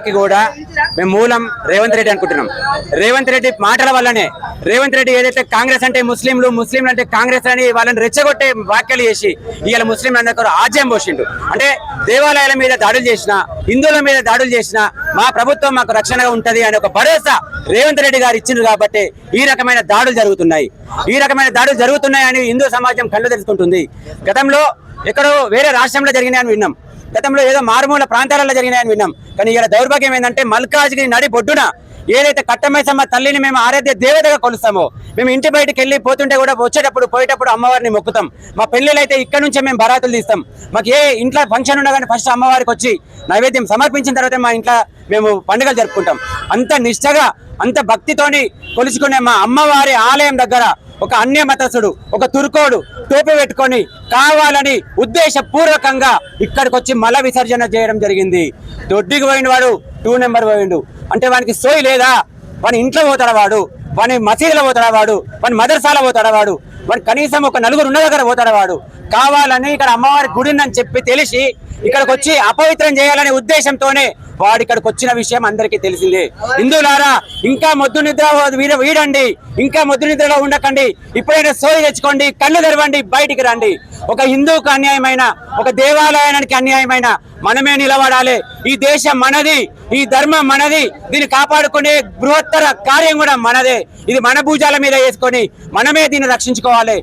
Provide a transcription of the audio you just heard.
వీటన్నిటికీ కూడా మేము మూలం రేవంత్ రెడ్డి అనుకుంటున్నాం. రేవంత్ రెడ్డి మాటల వల్లనే రేవంత్ రెడ్డి ఏదైతే కాంగ్రెస్ అంటే ముస్లింలు ముస్లింలు అంటే కాంగ్రెస్ అని వాళ్ళని రెచ్చగొట్టే వ్యాఖ్యలు చేసి ఇవాళ ముస్లింలు అందరూ ఆజ్యం పోసిండు అంటే దేవాలయాల మీద దాడులు చేసిన హిందువుల మీద దాడులు చేసిన మా ప్రభుత్వం మాకు రక్షణగా ఉంటది అనే ఒక భరోసా రేవంత్ రెడ్డి గారు ఇచ్చిండ్రు కాబట్టి ఈ రకమైన దాడులు జరుగుతున్నాయి. ఈ రకమైన దాడులు జరుగుతున్నాయని హిందూ సమాజం కళ్ళు తెలుసుకుంటుంది గతంలో ఎక్కడో వేరే రాష్ట్రంలో జరిగినాయని విన్నాం. గతంలో ఏదో మారుమూల ప్రాంతాలలో జరిగినాయని విన్నాం. కానీ ఇలా దౌర్భాగ్యం ఏంటంటే మల్కాజ్గిరి నడి బొడ్డున ఏదైతే కట్టమేసమ్మ తల్లిని మేము ఆరాధ్య దేవతగా కొలుస్తామో మేము ఇంటి బయటకు వెళ్ళి పోతుంటే కూడా వచ్చేటప్పుడు పోయేటప్పుడు అమ్మవారిని మొక్కుతాం. మా పెళ్ళిళ్ళు అయితే ఇక్కడ నుంచే మేము బరాతులు తీస్తాం. మాకు ఏ ఇంట్లో ఫంక్షన్ ఉన్నా కానీ ఫస్ట్ అమ్మవారికి వచ్చి నైవేద్యం సమర్పించిన తర్వాత మా ఇంట్లో మేము పండుగలు జరుపుకుంటాం. అంత నిష్టగా అంత భక్తితోని కొలుచుకునే మా అమ్మవారి ఆలయం దగ్గర ఒక అన్య మతస్థుడు ఒక తురుకోడు టోపీ పెట్టుకొని కావాలని ఉద్దేశపూర్వకంగా ఇక్కడికి వచ్చి మల విసర్జన చేయడం జరిగింది. దొడ్డికి పోయిన వాడు టూ నెంబర్ పోయిండు. అంటే వానికి సోయి లేదా? వాని ఇంట్లో పోతాడు వాడు? వాని మసీదులో పోతాడు వాడు? వాని మదర్సాల పోతాడు వాడు? వాడు కనీసం ఒక నలుగురు ఉన్న దగ్గర పోతాడు వాడు? కావాలని ఇక్కడ అమ్మవారి గుడి ఉందని చెప్పి తెలిసి ఇక్కడికి వచ్చి అపవిత్రం చేయాలనే ఉద్దేశంతోనే వాడు ఇక్కడికి వచ్చిన విషయం అందరికీ తెలిసిందే. హిందువులారా ఇంకా మొద్దు నిద్ర వీడండి ఇంకా మొద్దు నిద్రలో ఉండకండి ఇప్పుడైనా సోయి తెచ్చుకోండి కళ్ళు తెరవండి బయటికి రండి. ఒక హిందువుకు అన్యాయమైన ఒక దేవాలయానికి అన్యాయమైన మనమే నిలబడాలి. ఈ దేశం మనది ఈ ధర్మం మనది దీన్ని కాపాడుకునే బృహత్తర కార్యం కూడా మనదే. ఇది మన భూజాల మీద వేసుకొని మనమే దీన్ని రక్షించుకోవాలి.